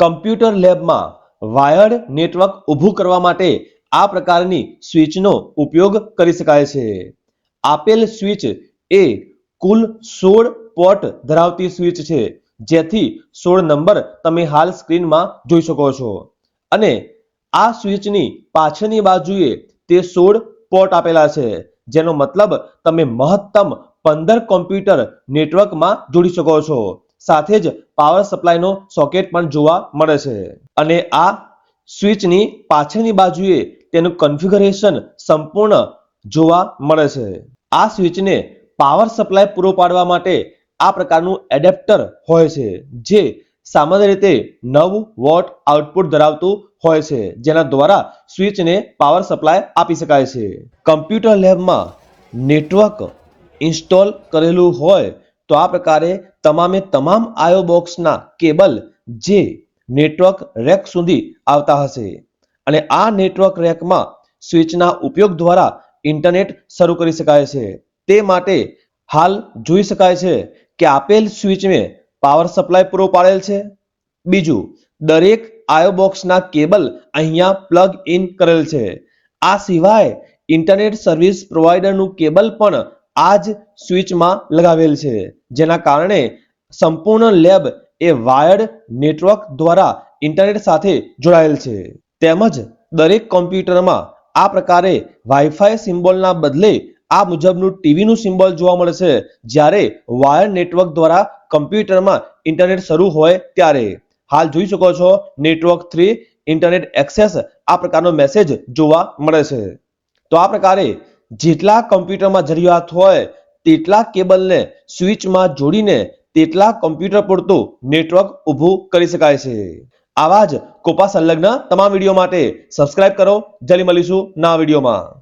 Computer લેબમાં wired network ઊભું કરવા માટે આ પ્રકારની સ્વિચનો ઉપયોગ કરી શકાય છે. આપેલ સ્વિચ એ કુલ સોળ પોર્ટ ધરાવતી સ્વિચ છે, જેથી સોળ નંબર તમે હાલ સ્ક્રીનમાં જોઈ શકો છો. અને આ સ્વિચની પાછળની બાજુએ તે સોળ પોર્ટ આપેલા છે, જેનો મતલબ તમે મહત્તમ પંદર કોમ્પ્યુટર નેટવર્કમાં જોડી શકો છો. સાથે જ પાવર સપ્લાયનો સોકેટ પણ જોવા મળે છે. અને આ સ્વિચની પાછળની બાજુએ તેનું કન્ફિગરેશન સંપૂર્ણ જોવા મળે છે. આ સ્વિચને પાવર સપ્લાય પૂરો પાડવા માટે આ પ્રકારનું એડેપ્ટર હોય છે, જે સામાન્ય રીતે નવ વોટ આઉટપુટ ધરાવતું હોય છે, જેના દ્વારા સ્વિચને પાવર સપ્લાય આપી શકાય છે. કમ્પ્યુટર લેબમાં નેટવર્ક ઇન્સ્ટોલ કરેલું હોય તો આ પ્રકારે તમામે તમામ આયો બોક્સના કેબલ જે નેટવર્ક રેક સુધી આવતા હશે. અને આ નેટવર્ક રેકમાં સ્વિચના ઉપયોગ દ્વારા ઇન્ટરનેટ શરૂ કરી શકાય છે. તે માટે હાલ જોઈ શકાય છે કે આપેલ સ્વિચને પાવર સપ્લાય પૂરો પાડેલ છે. બીજું, દરેક આયો બોક્સના કેબલ અહીંયા પ્લગ ઇન કરેલ છે. આ સિવાય ઇન્ટરનેટ સર્વિસ પ્રોવાઈડરનું કેબલ પણ આ જ સ્વિચમાં લગાવેલ છે. જેના કારણે સંપૂર્ણ લેબ એ વાયર્ડ નેટવર્ક દ્વારા ઇન્ટરનેટ સાથે જોડાયેલ છે. તેમજ દરેક કોમ્પ્યુટરમાં આ પ્રકારે વાઈફાઈ સિમ્બોલના બદલે આ મુજબનું ટીવીનું સિમ્બોલ જોવા મળે છે. જ્યારે વાયર નેટવર્ક દ્વારા કમ્પ્યુટરમાં ઇન્ટરનેટ શરૂ હોય ત્યારે. હાલ જોઈ શકો છો, નેટવર્ક થ્રી, ઇન્ટરનેટ એક્સેસ આ પ્રકારનો મેસેજ જોવા મળે છે. તો આ પ્રકારે જેટલા કમ્પ્યુટરમાં જરૂરિયાત હોય તેટલા કેબલને સ્વિચમાં જોડીને તેટલા કમ્પ્યુટર પૂરતું નેટવર્ક ઊભું કરી શકાય છે. આવા જ કોપા સંલગ્ન તમામ વીડિયો માટે સબસ્ક્રાઇબ કરો. જલ્દી મળીશું ના વિડીયોમાં.